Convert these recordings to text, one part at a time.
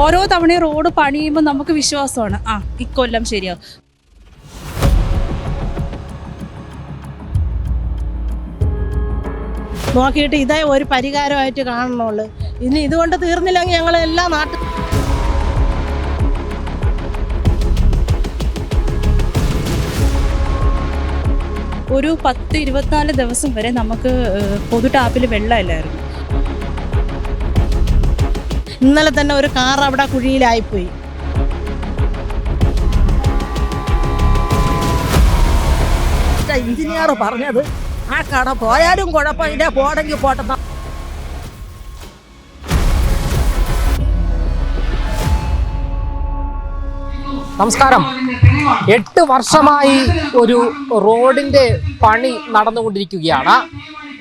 ഓരോ തവണയും റോഡ് പണിയുമ്പോൾ നമുക്ക് വിശ്വാസമാണ്. ആ ഇക്കൊല്ലം ശരിയാവും. നോക്കിയിട്ട് ഇതേ ഒരു പരിഹാരമായിട്ട് കാണണുള്ളൂ. ഇനി ഇതുകൊണ്ട് തീർന്നില്ലെങ്കിൽ ഞങ്ങൾ എല്ലാ നാട്ടിൽ ഒരു പത്ത് ഇരുപത്തിനാല് ദിവസം വരെ നമുക്ക് പൊതു ടാപ്പിൽ വെള്ളമില്ലായിരുന്നു. ഇന്നലെ തന്നെ ഒരു കാർ അവിടെ കുഴിയിലായിപ്പോയി. എഞ്ചിനീയർ പറഞ്ഞത് ആ കട പോയാലും കുഴപ്പമില്ല പോടെങ്കിൽ പോട്ടെ നമസ്കാരം. എട്ട് വർഷമായി ഒരു റോഡിന്റെ പണി നടന്നുകൊണ്ടിരിക്കുകയാണ്.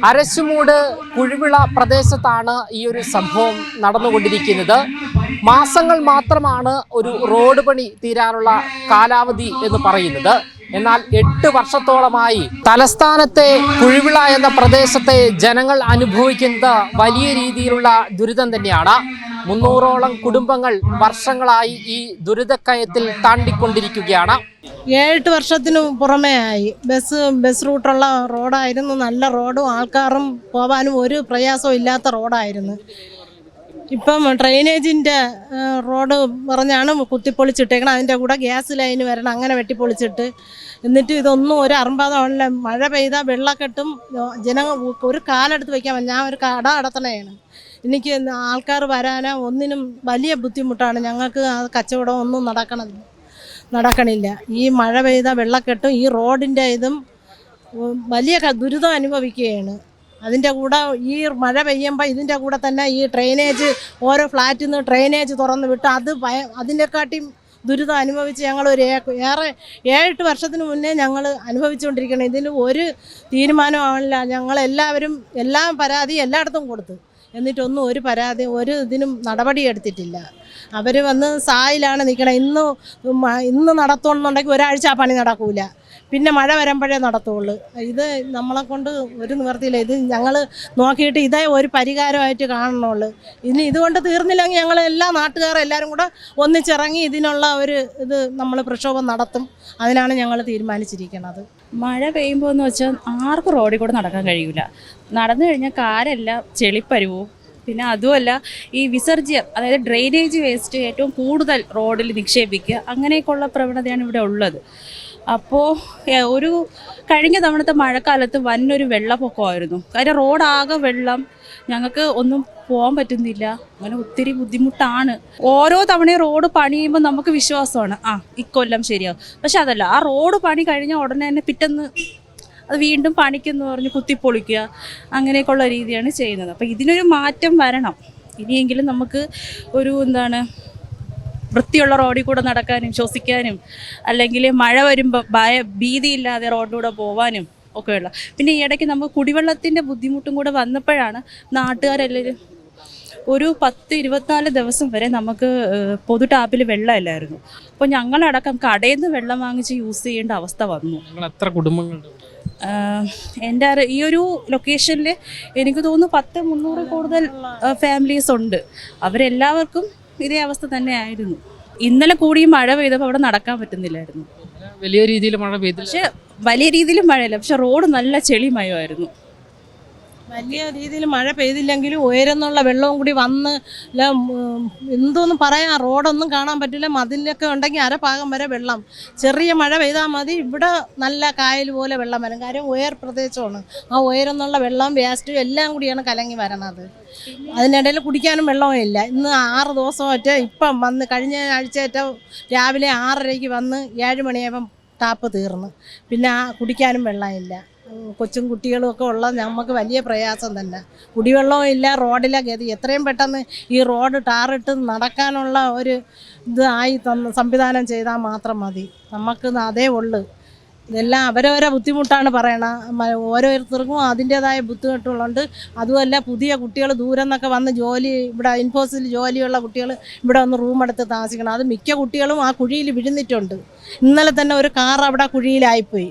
അരശുമൂട് കുഴിവിള പ്രദേശത്താണ് ഈ ഒരു സംഭവം നടന്നുകൊണ്ടിരിക്കുന്നത്. മാസങ്ങൾ മാത്രമാണ് ഒരു റോഡ് പണി തീരാനുള്ള കാലാവധി എന്ന് പറയുന്നത്. എന്നാൽ എട്ട് വർഷത്തോളമായി തലസ്ഥാനത്തെ കുഴിവിള എന്ന പ്രദേശത്തെ ജനങ്ങൾ അനുഭവിക്കുന്നത് വലിയ രീതിയിലുള്ള ദുരിതം തന്നെയാണ്. മുന്നൂറോളം കുടുംബങ്ങൾ വർഷങ്ങളായി ഈ ദുരിതക്കയത്തിൽ താണ്ടിക്കൊണ്ടിരിക്കുകയാണ്. ഏഴെട്ട് വർഷത്തിനു പുറമേ ആയി. ബസ് ബസ് റൂട്ടുള്ള റോഡായിരുന്നു. നല്ല റോഡും ആൾക്കാരും പോകാനും ഒരു പ്രയാസവും ഇല്ലാത്ത റോഡായിരുന്നു. ഇപ്പം ഡ്രെയിനേജിന്റെ റോഡ് പറഞ്ഞാണ് കുത്തിപ്പൊളിച്ചിട്ടേക്കണം അതിന്റെ കൂടെ ഗ്യാസ് ലൈന് വരണം അങ്ങനെ വെട്ടിപ്പൊളിച്ചിട്ട്. എന്നിട്ട് ഇതൊന്നും ഒരു അറുമ്പതല്ല മഴ പെയ്താൽ വെള്ളക്കെട്ടും ജനങ്ങൾ ഒരു കാലെടുത്ത് വയ്ക്കാൻ ഞാൻ ഒരു കട അടത്തണയാണ് എനിക്ക് ആൾക്കാർ വരാനോ ഒന്നിനും വലിയ ബുദ്ധിമുട്ടാണ്. ഞങ്ങൾക്ക് ആ കച്ചവടം ഒന്നും നടക്കണില്ല നടക്കണില്ല. ഈ മഴ പെയ്ത വെള്ളക്കെട്ടും ഈ റോഡിന്റെ ഇതും വലിയ ദുരിതം അനുഭവിക്കുകയാണ്. അതിന്റെ കൂടെ ഈ മഴ പെയ്യുമ്പോൾ ഇതിന്റെ കൂടെ തന്നെ ഈ ഡ്രെയിനേജ് ഓരോ ഫ്ലാറ്റിൽ നിന്ന് ഡ്രെയിനേജ് തുറന്ന് വിട്ട് അത് ഭയ അതിനെക്കാട്ടിയും ദുരിതം അനുഭവിച്ച് ഞങ്ങൾ ഒരു ഏറെ ഏഴെട്ട് വർഷത്തിന് മുന്നേ ഞങ്ങൾ അനുഭവിച്ചുകൊണ്ടിരിക്കണം ഇതിന് ഒരു തീരുമാനമാവില്ല ഞങ്ങളെല്ലാവരും എല്ലാം പരാതി എല്ലായിടത്തും കൊടുത്തു. എന്നിട്ടൊന്നും ഒരു പരാതി ഒരു ഇതിനും നടപടി എടുത്തിട്ടില്ല. അവർ വന്ന് സായിലാണ് നിൽക്കണം ഇന്ന് ഇന്ന് നടത്തണമെന്നുണ്ടെങ്കിൽ ഒരാഴ്ച ആ പണി നടക്കൂല. പിന്നെ മഴ വരുമ്പോഴേ നടത്തുള്ളൂ. ഇത് നമ്മളെ കൊണ്ട് ഒരു നിവർത്തിയില്ല ഇത് ഞങ്ങൾ നോക്കിയിട്ട് ഇതേ ഒരു പരിഹാരമായിട്ട് കാണണുള്ളൂ. ഇനി ഇതുകൊണ്ട് തീർന്നില്ലെങ്കിൽ ഞങ്ങൾ എല്ലാ നാട്ടുകാരും എല്ലാവരും കൂടെ ഒന്നിച്ചിറങ്ങി ഇതിനുള്ള ഒരു ഇത് നമ്മൾ പ്രക്ഷോഭം നടത്തും. അതിനാണ് ഞങ്ങൾ തീരുമാനിച്ചിരിക്കുന്നത് മഴ പെയ്യുമ്പോൾ എന്ന് വെച്ചാൽ ആർക്കും റോഡിൽ കൂടെ നടക്കാൻ കഴിയില്ല നടന്നു കഴിഞ്ഞാൽ കാരെല്ലാം ചെളിപ്പരുവും. പിന്നെ അതുമല്ല ഈ വിസർജ്യം അതായത് ഡ്രെയിനേജ് വേസ്റ്റ് ഏറ്റവും കൂടുതൽ റോഡിൽ നിക്ഷേപിക്കുക അങ്ങനെയൊക്കെയുള്ള പ്രവണതയാണ് ഇവിടെ ഉള്ളത്. അപ്പോൾ ഒരു കഴിഞ്ഞ തവണത്തെ മഴക്കാലത്ത് വന്നൊരു വെള്ളപ്പൊക്കമായിരുന്നു. കാര്യം റോഡാകെ വെള്ളം. ഞങ്ങൾക്ക് ഒന്നും പോകാൻ പറ്റുന്നില്ല. അങ്ങനെ ഒത്തിരി ബുദ്ധിമുട്ടാണ്. ഓരോ തവണയും റോഡ് പണിയുമ്പോൾ നമുക്ക് വിശ്വാസമാണ്. ആ ഇക്കൊല്ലം ശരിയാവും. പക്ഷെ അതല്ല. ആ റോഡ് പണി കഴിഞ്ഞ ഉടനെ തന്നെ പിറ്റെന്ന് അത് വീണ്ടും പണിക്കെന്ന് പറഞ്ഞ് കുത്തിപ്പൊളിക്കുക അങ്ങനെയൊക്കെയുള്ള രീതിയാണ് ചെയ്യുന്നത്. അപ്പോൾ ഇതിനൊരു മാറ്റം വരണം. ഇനിയെങ്കിലും നമുക്ക് ഒരു എന്താണ് വൃത്തിയുള്ള റോഡിൽ കൂടെ നടക്കാനും ശ്വസിക്കാനും അല്ലെങ്കിൽ മഴ വരുമ്പോൾ ഭയ ഭീതിയില്ലാതെ റോഡിലൂടെ പോവാനും ഒക്കെയുള്ള. പിന്നെ ഈ ഇടയ്ക്ക് നമുക്ക് കുടിവെള്ളത്തിന്റെ ബുദ്ധിമുട്ടും കൂടെ വന്നപ്പോഴാണ് നാട്ടുകാരെല്ലാവരും ഒരു പത്ത് ഇരുപത്തിനാല് ദിവസം വരെ നമുക്ക് പൊതു ടാപ്പിൽ വെള്ളമില്ലായിരുന്നു. അപ്പോൾ ഞങ്ങളടക്കം കടയിൽ നിന്ന് വെള്ളം വാങ്ങിച്ച് യൂസ് ചെയ്യേണ്ട അവസ്ഥ വന്നു. എത്ര കുടുംബങ്ങളുണ്ട്? എന്റെ അറി- ഈ ഒരു ലൊക്കേഷനിൽ എനിക്ക് തോന്നുന്നു പത്ത് മുന്നൂറ് കൂടുതൽ ഫാമിലീസ് ഉണ്ട്. അവരെല്ലാവർക്കും ഇതേ അവസ്ഥ തന്നെയായിരുന്നു. ഇന്നലെ കൂടി മഴ പെയ്തപ്പോൾ അവിടെ നടക്കാൻ പറ്റുന്നില്ലായിരുന്നു. വലിയ രീതിയിൽ മഴ പെയ്തു പക്ഷെ വലിയ രീതിയിലും മഴയില്ല. പക്ഷെ റോഡ് നല്ല ചെളിമയമായിരുന്നു. വലിയ രീതിയിൽ മഴ പെയ്തില്ലെങ്കിലും ഉയരുന്നുള്ള വെള്ളവും കൂടി വന്ന് എന്തോന്നും പറയാൻ റോഡൊന്നും കാണാൻ പറ്റില്ല. മതിലൊക്കെ ഉണ്ടെങ്കിൽ അരഭാഗം വരെ വെള്ളം. ചെറിയ മഴ പെയ്താൽ മതി. ഇവിടെ നല്ല കായൽ പോലെ വെള്ളം വരും. കാര്യം ഉയർ പ്രദേശമാണ്. ആ ഉയരുന്നുള്ള വെള്ളം വേസ്റ്റും എല്ലാം കൂടിയാണ് കലങ്ങി വരണത്. അതിനിടയിൽ കുടിക്കാനും വെള്ളവും ഇല്ല. ഇന്ന് ആറ് ദിവസമായിട്ട് ഇപ്പം വന്ന് കഴിഞ്ഞ ആഴ്ചയായിട്ട് രാവിലെ ആറരയ്ക്ക് വന്ന് ഏഴ് മണിയായപ്പം ടാപ്പ് തീർന്നു. പിന്നെ കുടിക്കാനും വെള്ളമില്ല കൊച്ചും കുട്ടികളും ഒക്കെ ഉള്ള നമുക്ക് വലിയ പ്രയാസം തന്നെ. കുടിവെള്ളവും ഇല്ല റോഡിലെ ഗതി. എത്രയും പെട്ടെന്ന് ഈ റോഡ് ടാറിട്ട് നടക്കാനുള്ള ഒരു ഇത് ആയി തന്ന് സംവിധാനം ചെയ്താൽ മാത്രം മതി. നമുക്ക് അതേ ഉള്ളു. ഇതെല്ലാം അവരവരെ ബുദ്ധിമുട്ടാണ് പറയണ. ഓരോരുത്തർക്കും അതിന്റേതായ ബുദ്ധിമുട്ടുകളുണ്ട്. അതുമല്ല പുതിയ കുട്ടികൾ ദൂരം നിന്നൊക്കെ വന്ന് ജോലി ഇവിടെ ഇൻഫോസിൽ ജോലിയുള്ള കുട്ടികൾ ഇവിടെ വന്ന് റൂം എടുത്ത് താമസിക്കണം. അത് മിക്ക കുട്ടികളും ആ കുഴിയിൽ വിഴുന്നിട്ടുണ്ട്. ഇന്നലെ തന്നെ ഒരു കാർ അവിടെ കുഴിയിലായിപ്പോയി.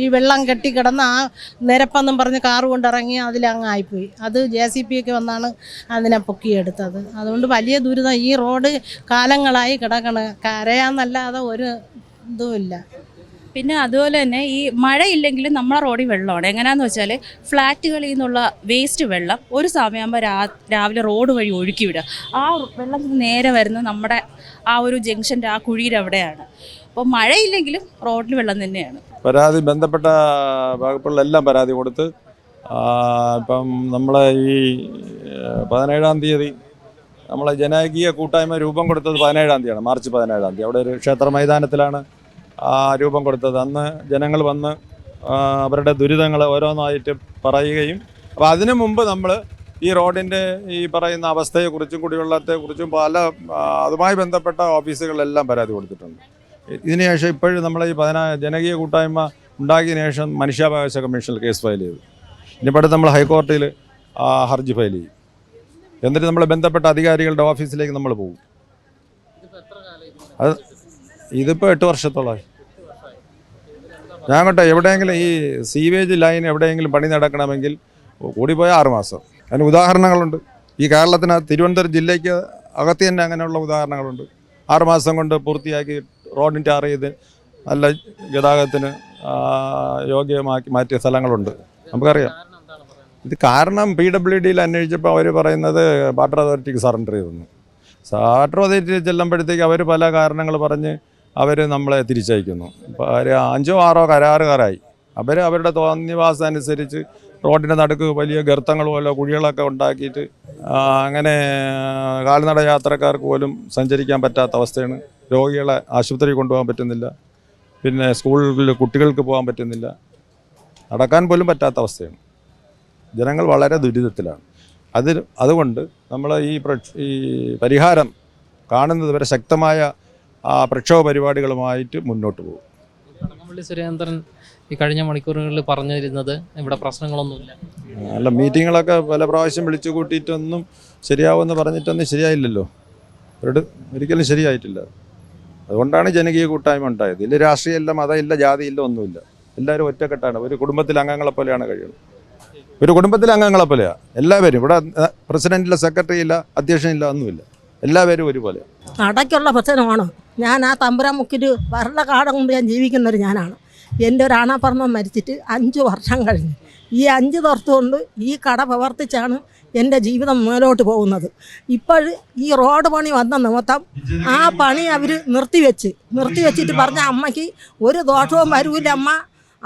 ഈ വെള്ളം കെട്ടിക്കിടന്ന് ആ നിരപ്പെന്നും പറഞ്ഞ് കാറ് കൊണ്ടിറങ്ങി അതിലങ്ങ് ആയിപ്പോയി. അത് ജെ സി പി ഒക്കെ വന്നാണ് അതിനെ പൊക്കിയെടുത്തത്. അതുകൊണ്ട് വലിയ ദുരിതം ഈ റോഡ് കാലങ്ങളായി കിടക്കണ. കരയാന്നല്ലാതെ ഒരു ഇതുമില്ല പിന്നെ അതുപോലെ തന്നെ ഈ മഴയില്ലെങ്കിലും നമ്മളെ റോഡിൽ വെള്ളമാണ്. എങ്ങനെയാന്ന് വെച്ചാൽ ഫ്ലാറ്റുകളിൽ നിന്നുള്ള വേസ്റ്റ് വെള്ളം ഒരു സമയമാകുമ്പോൾ രാ രാവിലെ റോഡ് വഴി ഒഴുക്കി വിടുക. ആ വെള്ളം നേരെ വരുന്നത് നമ്മുടെ ആ ഒരു ജംഗ്ഷന്റെ ആ കുഴിയുടെ അവിടെയാണ്. അപ്പോൾ മഴയില്ലെങ്കിലും റോഡിൽ വെള്ളം തന്നെയാണ്. പരാതി ബന്ധപ്പെട്ട വകുപ്പുകളിലെല്ലാം പരാതി കൊടുത്ത് ഇപ്പം നമ്മളെ ഈ പതിനേഴാം തീയതി നമ്മളെ ജനകീയ കൂട്ടായ്മ രൂപം കൊടുത്തത് പതിനേഴാം തീയതിയാണ് മാർച്ച് പതിനേഴാം തീയതി. അവിടെ ഒരു ക്ഷേത്ര മൈതാനത്തിലാണ് രൂപം കൊടുത്തത്. അന്ന് ജനങ്ങൾ വന്ന് അവരുടെ ദുരിതങ്ങൾ ഓരോന്നായിട്ട് പറയുകയും അപ്പോൾ അതിനു മുമ്പ് നമ്മൾ ഈ റോഡിന്റെ ഈ പറയുന്ന അവസ്ഥയെക്കുറിച്ചും കുടിവെള്ളത്തെക്കുറിച്ചും പല അതുമായി ബന്ധപ്പെട്ട ഓഫീസുകളിലെല്ലാം പരാതി കൊടുത്തിട്ടുണ്ട്. ഇതിനുശേഷം ഇപ്പോഴും നമ്മളെ ഈ പതിനാ ജനകീയ കൂട്ടായ്മ ഉണ്ടാക്കിയതിനു ശേഷം മനുഷ്യാവകാശ കമ്മീഷനിൽ കേസ് ഫയൽ ചെയ്തു. അടുത്ത് നമ്മൾ ഹൈക്കോടതിയിൽ ഹർജി ഫയൽ ചെയ്യും. എന്നിട്ട് നമ്മൾ ബന്ധപ്പെട്ട അധികാരികളുടെ ഓഫീസിലേക്ക് നമ്മൾ പോകും. അത് ഇതിപ്പോൾ എട്ട് വർഷത്തോളമായി ഞാൻ കേട്ടോ എവിടെയെങ്കിലും ഈ സീവേജ് ലൈൻ എവിടെയെങ്കിലും പണി നടക്കണമെങ്കിൽ കൂടിപ്പോയാൽ ആറുമാസം അതിന് ഉദാഹരണങ്ങളുണ്ട്. ഈ കേരളത്തിനകത്ത് തിരുവനന്തപുരം ജില്ലയ്ക്ക് അകത്ത് തന്നെ അങ്ങനെയുള്ള ഉദാഹരണങ്ങളുണ്ട്. ആറുമാസം കൊണ്ട് പൂർത്തിയാക്കി ടാർ ചെയ്ത് നല്ല ഗതാഗതത്തിന് യോഗ്യമാക്കി മാറ്റിയ സ്ഥലങ്ങളുണ്ട്. നമുക്കറിയാം. ഇത് കാരണം പി ഡബ്ല്യു ഡിയിൽ അന്വേഷിച്ചപ്പോൾ അവർ പറയുന്നത് വാട്ടർ അതോറിറ്റിക്ക് സറണ്ടർ ചെയ്തെന്ന് വാട്ടർ അതോറിറ്റി ചെല്ലുമ്പോഴത്തേക്ക് അവർ പല കാരണങ്ങൾ പറഞ്ഞ് അവർ നമ്മളെ തിരിച്ചയക്കുന്നു. അവർ അഞ്ചോ ആറോ കരാറുകാരായി. അവർ അവരുടെ തോന്നിവാസം അനുസരിച്ച് റോഡിന്റെ നടുക്ക് വലിയ ഗർത്തങ്ങൾ പോലെ കുഴികളൊക്കെ ഉണ്ടാക്കിയിട്ട് അങ്ങനെ കാൽനട യാത്രക്കാർക്ക് പോലും സഞ്ചരിക്കാൻ പറ്റാത്ത അവസ്ഥയാണ്. രോഗികളെ ആശുപത്രിയിൽ കൊണ്ടുപോകാൻ പറ്റുന്നില്ല. പിന്നെ സ്കൂളിൽ കുട്ടികൾക്ക് പോകാൻ പറ്റുന്നില്ല. നടക്കാൻ പോലും പറ്റാത്ത അവസ്ഥയാണ്. ജനങ്ങൾ വളരെ ദുരിതത്തിലാണ്. അതിൽ അതുകൊണ്ട് നമ്മൾ ഈ ഈ പരിഹാരം കാണുന്നത് വരെ ശക്തമായ പ്രക്ഷോഭ പരിപാടികളുമായിട്ട് മുന്നോട്ട് പോകും. കടകംപള്ളി സുരേന്ദ്രൻ ഈ കഴിഞ്ഞ മണിക്കൂറുകളിൽ പറഞ്ഞിരുന്നത് ഇവിടെ പ്രശ്നങ്ങളൊന്നുമില്ല. അല്ല മീറ്റിങ്ങുകളൊക്കെ പല പ്രാവശ്യം വിളിച്ചു കൂട്ടിയിട്ടൊന്നും ശരിയാവുമെന്ന് പറഞ്ഞിട്ടൊന്നും ശരിയായില്ലല്ലോ. അവരോട് ഒരിക്കലും ശരിയായിട്ടില്ല. അതുകൊണ്ടാണ് ജനകീയ കൂട്ടായ്മ ഉണ്ടായത്. ഇതിൽ രാഷ്ട്രീയമില്ല മതമില്ല ജാതിയില്ല ഒന്നുമില്ല. എല്ലാവരും ഒറ്റക്കെട്ടാണ്. ഒരു കുടുംബത്തിലെ അംഗങ്ങളെ പോലെയാണ് കഴിയുന്നത്. ഒരു കുടുംബത്തിലെ അംഗങ്ങളെ പോലെയാണ് എല്ലാവരും. ഇവിടെ പ്രസിഡന്റില്ല സെക്രട്ടറി ഇല്ല അധ്യക്ഷനില്ല ഒന്നുമില്ല. എല്ലാവരും ഒരുപോലെ അടയ്ക്കുള്ള പ്രശ്നമാണ്. ഞാൻ ആ വളരെ കാടം കൊണ്ട് ഞാൻ ജീവിക്കുന്നൊരു ഞാനാണ്. എന്റെ ഒരു ആണാപ്പറമ്പം മരിച്ചിട്ട് അഞ്ച് വർഷം കഴിഞ്ഞു. ഈ അഞ്ച് തുറത്തുകൊണ്ട് ഈ കട പ്രവർത്തിച്ചാണ് എന്റെ ജീവിതം മുന്നോട്ട് പോകുന്നത്. ഇപ്പോൾ ഈ റോഡ് പണി വന്ന നിമിത്തം ആ പണി അവർ നിർത്തിവെച്ച്. നിർത്തിവെച്ചിട്ട് പറഞ്ഞ അമ്മയ്ക്ക് ഒരു ദോഷവും വരൂല്ല അമ്മ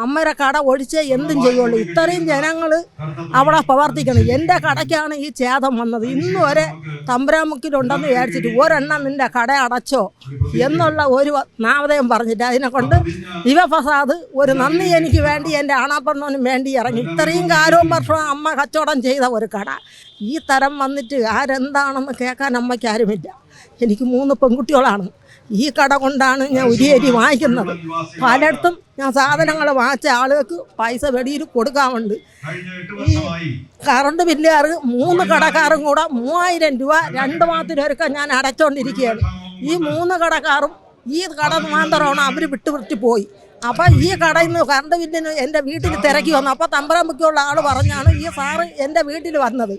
അമ്മയുടെ കട ഒഴിച്ച് എന്തും ചെയ്യുള്ളൂ. ഇത്രയും ജനങ്ങൾ അവിടെ പ്രവർത്തിക്കണം. എന്റെ കടയ്ക്കാണ് ഈ ഛേദം വന്നത്. ഇന്ന് വരെ തമ്പുരാമുക്കിലുണ്ടെന്ന് വിചാരിച്ചിട്ട് ഒരെണ്ണം നിന്റെ കട അടച്ചോ എന്നുള്ള ഒരു നാമതയും പറഞ്ഞിട്ട് അതിനെ കൊണ്ട് പ്രസാദ് ഒരു നന്ദി എനിക്ക് വേണ്ടി എന്റെ ആണാപ്പണ്ണനും വേണ്ടി ഇറങ്ങി. ഇത്രയും കാലവും വർഷവും അമ്മ കച്ചവടം ചെയ്ത ഒരു കട. ഈ തരം വന്നിട്ട് ആരെന്താണെന്ന് കേൾക്കാൻ അമ്മയ്ക്ക് ആരുമില്ല. എനിക്ക് മൂന്ന് പെൺകുട്ടികളാണ്. ഈ കട കൊണ്ടാണ് ഞാൻ ഉരിയരി വാങ്ങിക്കുന്നത്. പലയിടത്തും ഞാൻ സാധനങ്ങൾ വാങ്ങിച്ച ആളുകൾക്ക് പൈസ വെടിയിൽ കൊടുക്കാറുണ്ട്. ഈ കറണ്ട് ബില്ലുകാർ മൂന്ന് കടക്കാരും കൂടെ മൂവായിരം രൂപ രണ്ട് മാസത്തിലൊരുക്കം ഞാൻ അടച്ചുകൊണ്ടിരിക്കുകയാണ് ഈ മൂന്ന് കടക്കാരും ഈ കട മാത്രമാണ് അവർ വിട്ടുപിടിച്ച് പോയി. അപ്പം ഈ കടയിൽ നിന്ന് കറണ്ട് ബില്ലിന് എന്റെ വീട്ടിൽ തിരക്കി വന്നു. അപ്പൊ തമ്പരാമ്പുക്കുള്ള ആൾ പറഞ്ഞാണ് ഈ സാറ് എന്റെ വീട്ടിൽ വന്നത്.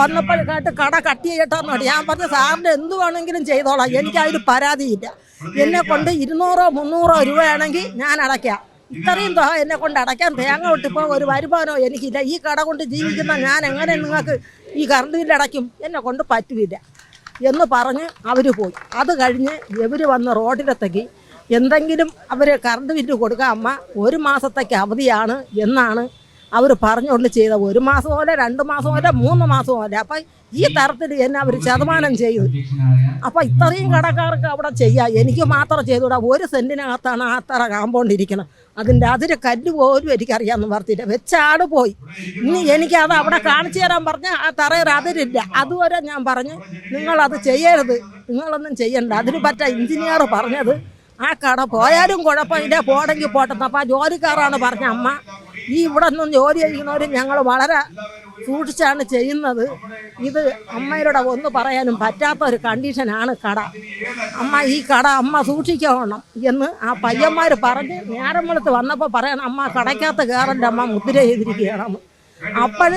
വന്നപ്പോഴേക്കായിട്ട് കട കട്ട് ചെയ്യട്ടാന്ന് പറഞ്ഞു. ഞാൻ പറഞ്ഞു സാറിന് എന്ത് വേണമെങ്കിലും ചെയ്തോളാം. എനിക്ക് അതിൽ പരാതിയില്ല. എന്നെ കൊണ്ട് ഇരുന്നൂറോ മുന്നൂറോ രൂപയാണെങ്കിൽ ഞാൻ അടയ്ക്കാം. ഇത്രയും തുക എന്നെ കൊണ്ട് അടയ്ക്കാൻ തേങ്ങ വിട്ടിപ്പോൾ ഒരു വരുമാനോ എനിക്കില്ല. ഈ കട കൊണ്ട് ജീവിക്കുന്ന ഞാൻ എങ്ങനെ നിങ്ങൾക്ക് ഈ കറണ്ട് ബില്ല് അടയ്ക്കും? എന്നെ കൊണ്ട് പറ്റില്ല. എന്ന് പറഞ്ഞ് അവർ പോയി. അത് കഴിഞ്ഞ് ഇവർ വന്ന് റോഡിലത്തേക്ക് എന്തെങ്കിലും അവർ കറണ്ട് ബില്ല് കൊടുക്കുക അമ്മ ഒരു മാസത്തേക്ക് അവധിയാണ് എന്നാണ് അവർ പറഞ്ഞുകൊണ്ട് ചെയ്ത. ഒരു മാസം പോലെ രണ്ട് മാസം പോലെ മൂന്ന് മാസം പോലെ അപ്പം ഈ തരത്തിൽ എന്നെ അവർ ശതമാനം ചെയ്തു. അപ്പം ഇത്രയും കടക്കാർക്ക് അവിടെ ചെയ്യാം. എനിക്ക് മാത്രം ചെയ്തുകൂടാ. ഒരു സെന്റിനകത്താണ് ആ തറ കാമ്പൗണ്ട് ഇരിക്കണം അതിന്റെ അതിന് കല്ല് പോലും എനിക്കറിയാമെന്ന് പറഞ്ഞില്ല. വെച്ചാട് പോയി. ഇനി എനിക്കത് അവിടെ കാണിച്ചു തരാൻ പറഞ്ഞ ആ തറയിൽ അതിരില്ല. അതുവരെ ഞാൻ പറഞ്ഞു നിങ്ങളത് ചെയ്യരുത്. നിങ്ങളൊന്നും ചെയ്യണ്ട. അതിന് പറ്റ എഞ്ചിനീയർ പറഞ്ഞത് ആ കട പോയാലും കുഴപ്പമില്ല പോടെങ്കിൽ പോട്ടെ. അപ്പം ആ ജോലിക്കാരാണ് പറഞ്ഞ അമ്മ ഈ ഇവിടെ നിന്നും ജോലി ചെയ്യുന്നവർ ഞങ്ങൾ വളരെ സൂക്ഷിച്ചാണ് ചെയ്യുന്നത്. ഇത് അമ്മയുടെ ഒന്ന് പറയാനും പറ്റാത്ത ഒരു കണ്ടീഷനാണ് കട. അമ്മ ഈ കട അമ്മ സൂക്ഷിക്കണം എന്ന് ആ പയ്യന്മാർ പറഞ്ഞ് നേരം വെളുത്ത് വന്നപ്പോൾ പറയണം അമ്മ കടയ്ക്കകത്ത് കയറണ്ട അമ്മ മുദ്ര ചെയ്തിരിക്കുകയാണ്. അപ്പോൾ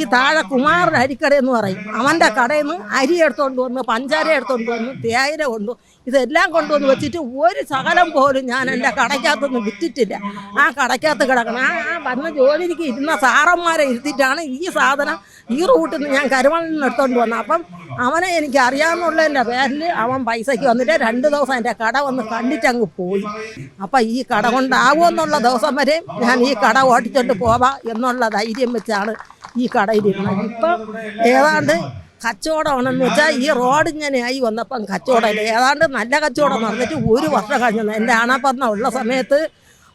ഈ താഴെ കുമാരൻ അരിക്കട എന്ന് പറയും. അവന്റെ കടയിൽ നിന്ന് അരി എടുത്തുകൊണ്ട് വന്ന് പഞ്ചാര എടുത്തുകൊണ്ട് വന്ന് തേയില കൊണ്ടു ഇതെല്ലാം കൊണ്ടുവന്ന് വെച്ചിട്ട് ഒരു ശകലം പോലും ഞാൻ എന്റെ കടയ്ക്കകത്തൊന്നും വിറ്റിട്ടില്ല. ആ കടയ്ക്കകത്ത് കിടക്കണം. ആ ആ വന്ന ജോലിക്ക് ഇരുന്ന സാറന്മാരെ ഇരുത്തിയിട്ടാണ് ഈ സാധനം ഈ റൂട്ടിൽ നിന്ന് ഞാൻ കരുമണിൽ നിന്ന് എടുത്തുകൊണ്ട് വന്നത്. അപ്പം അവനെ എനിക്ക് അറിയാമെന്നുള്ളതിന്റെ പേരിൽ അവൻ പൈസയ്ക്ക് വന്നിട്ട് രണ്ട് ദിവസം എന്റെ കട വന്ന് കണ്ടിട്ട് അങ്ങ് പോയി. അപ്പം ഈ കട കൊണ്ടാവുമെന്നുള്ള ദിവസം വരെ ഞാൻ ഈ കട ഓടിച്ചോണ്ട് പോവാം എന്നുള്ള ധൈര്യം വെച്ചാണ് ഈ കടയിലിരുന്നത്. ഇപ്പം ഏതാണ്ട് കച്ചവടമാണെന്ന് വെച്ചാൽ ഈ റോഡ് ഇങ്ങനെ ആയി വന്നപ്പം കച്ചവടമില്ല ഏതാണ്ട് നല്ല കച്ചവടം നടന്നിട്ട് ഒരു വർഷം കഴിഞ്ഞത് എന്റെ ആണപ്പറന്ന ഉള്ള സമയത്ത്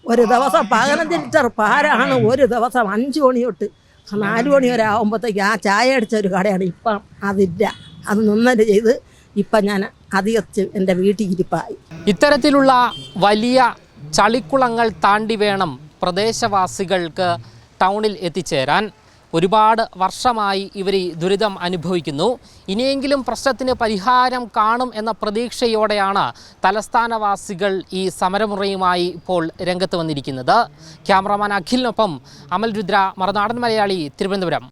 ഒരു ദിവസം പതിനഞ്ച് ലിറ്റർ പാലാണ് ഒരു ദിവസം അഞ്ച് മണി തൊട്ട് നാല് മണി വരെ ആകുമ്പോഴത്തേക്ക് ആ ചായ അടിച്ച ഒരു കടയാണ് ഇപ്പം. അതില്ല. അത് നന്നര ചെയ്ത് ഇപ്പം ഞാൻ അധികച്ച് എന്റെ വീട്ടിൽ ഇരിപ്പായി. ഇത്തരത്തിലുള്ള വലിയ ചളിക്കുളങ്ങൾ താണ്ടി വേണം പ്രദേശവാസികൾക്ക് ടൗണിൽ എത്തിച്ചേരാൻ. ഒരുപാട് വർഷമായി ഇവർ ഈ ദുരിതം അനുഭവിക്കുന്നു. ഇനിയെങ്കിലും പ്രശ്നത്തിന് പരിഹാരം കാണും എന്ന പ്രതീക്ഷയോടെയാണ് തലസ്ഥാനവാസികൾ ഈ സമരമുറയുമായി ഇപ്പോൾ രംഗത്ത് വന്നിരിക്കുന്നത്. ക്യാമറാമാൻ അഖിലിനൊപ്പം അമൽ രുദ്ര മറുനാടൻ മലയാളി തിരുവനന്തപുരം.